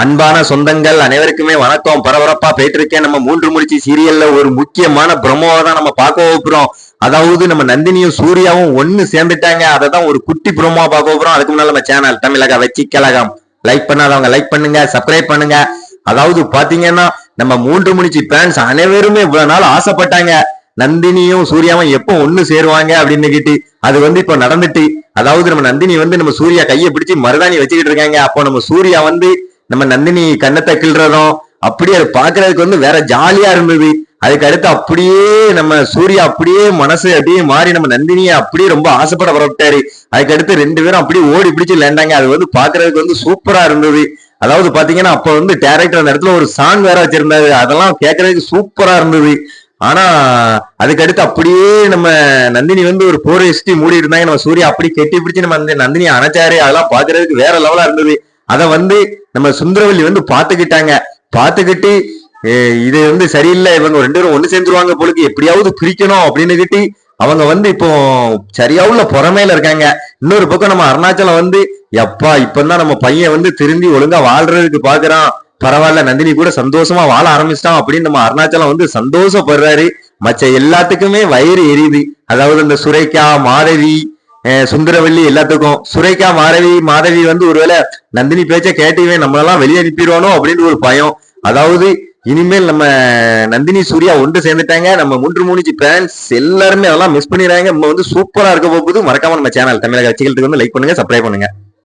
அன்பான சொந்தங்கள் அனைவருக்குமே வணக்கம். பரபரப்பா போயிட்டு நம்ம மூன்று முடிச்சு சீரியல்ல ஒரு முக்கியமான பிரமோவை தான் நம்ம பார்க்க போகிறோம். அதாவது நம்ம நந்தினியும் சூர்யாவும் ஒன்னு சேர்ந்துட்டாங்க. அதை தான் ஒரு குட்டி பிரமோவா பார்க்க போகிறோம். அதுக்கு முன்னால நம்ம சேனல் தமிழக வச்சி கழகம். லைக் பண்ணாதவங்க லைக் பண்ணுங்க சப்ஸ்கிரைப் பண்ணுங்க. அதாவது பாத்தீங்கன்னா நம்ம மூன்று முடிச்சு பேன்ஸ் அனைவருமே இவ்வளவு நாள் ஆசைப்பட்டாங்க. நந்தினியும் சூர்யாவும் எப்போ ஒன்னு சேருவாங்க அப்படின்னு கேட்டு அது வந்து இப்ப நடந்துட்டு அதாவது நம்ம நந்தினி வந்து நம்ம சூர்யா கையை பிடிச்சி மருதாணி வச்சுக்கிட்டு இருக்காங்க. அப்போ நம்ம சூர்யா வந்து நம்ம நந்தினி கண்ணத்தை கிள்றதும் அப்படியே அது பாக்குறதுக்கு வந்து வேற ஜாலியா இருந்தது. அதுக்கு அடுத்து அப்படியே நம்ம சூர்யா அப்படியே மனசு அப்படியே மாறி நம்ம நந்தினியை அப்படியே ரொம்ப ஆசைப்பட புறப்பட்டாரு. அதுக்கு அடுத்து ரெண்டு பேரும் அப்படியே ஓடி பிடிச்சு லேண்டாங்க அது வந்து பாக்குறதுக்கு வந்து சூப்பரா இருந்தது. அதாவது பாத்தீங்கன்னா அப்ப வந்து டேரக்டர் அந்த இடத்துல ஒரு சாங் வேற வச்சிருந்தாரு. அதெல்லாம் கேட்கறதுக்கு சூப்பரா இருந்தது. ஆனா அதுக்கடுத்து அப்படியே நம்ம நந்தினி வந்து ஒரு போர் எஸ்டி மூடி இருந்தாங்க. நம்ம சூர்யா அப்படி கெட்டி பிடிச்சு நம்ம அந்த நந்தினி அணைச்சாரு. அதெல்லாம் பாக்குறதுக்கு வேற லெவலா இருந்தது. அதை வந்து நம்ம சுந்தரவல்லி வந்து பார்த்துக்கிட்டாங்க. பார்த்துக்கிட்டு இது வந்து சரியில்லை. இவங்க ரெண்டு பேரும் ஒன்று சேர்ந்துருவாங்க போலுக்கு. எப்படியாவது பிரிக்கணும் அப்படின்னு கிட்டி அவங்க வந்து இப்போ சரியாவுள்ள புறமையில இருக்காங்க. இன்னொரு பக்கம் நம்ம அருணாச்சலம் வந்து எப்பா இப்பதான் நம்ம பையன் வந்து திரும்பி ஒழுங்கா வாழ்றதுக்கு பாக்குறான். பரவாயில்ல நந்தினி கூட சந்தோஷமா வாழ ஆரம்பிச்சிட்டான் அப்படின்னு நம்ம அருணாச்சலம் வந்து சந்தோஷப்படுறாரு. மற்ற எல்லாத்துக்குமே வயிறு எரியுது. அதாவது இந்த சுரைக்கா மாதவி சுந்தரவல்லி எல்லாத்துக்கும் சுரைக்கா மாதவி மாதவி வந்து ஒருவேளை நந்தினி பேச்ச கேட்டீவே நம்மளெல்லாம் வெளியே அனுப்பிடுவானோ அப்படின்னு ஒரு பயம். அதாவது இனிமேல் நம்ம நந்தினி சூர்யா ஒன்று சேர்ந்துட்டாங்க. நம்ம மூன்று மூணுச்சு பேரண்ட்ஸ் எல்லாருமே அதெல்லாம் மிஸ் பண்ணிடுறாங்க. நம்ம வந்து சூப்பரா இருக்க போகுது. மறக்காம நம்ம சேனல் தமிழக கட்சிகளுக்கு வந்து லைக் பண்ணுங்க சப்ஸ்கிரைப் பண்ணுங்க.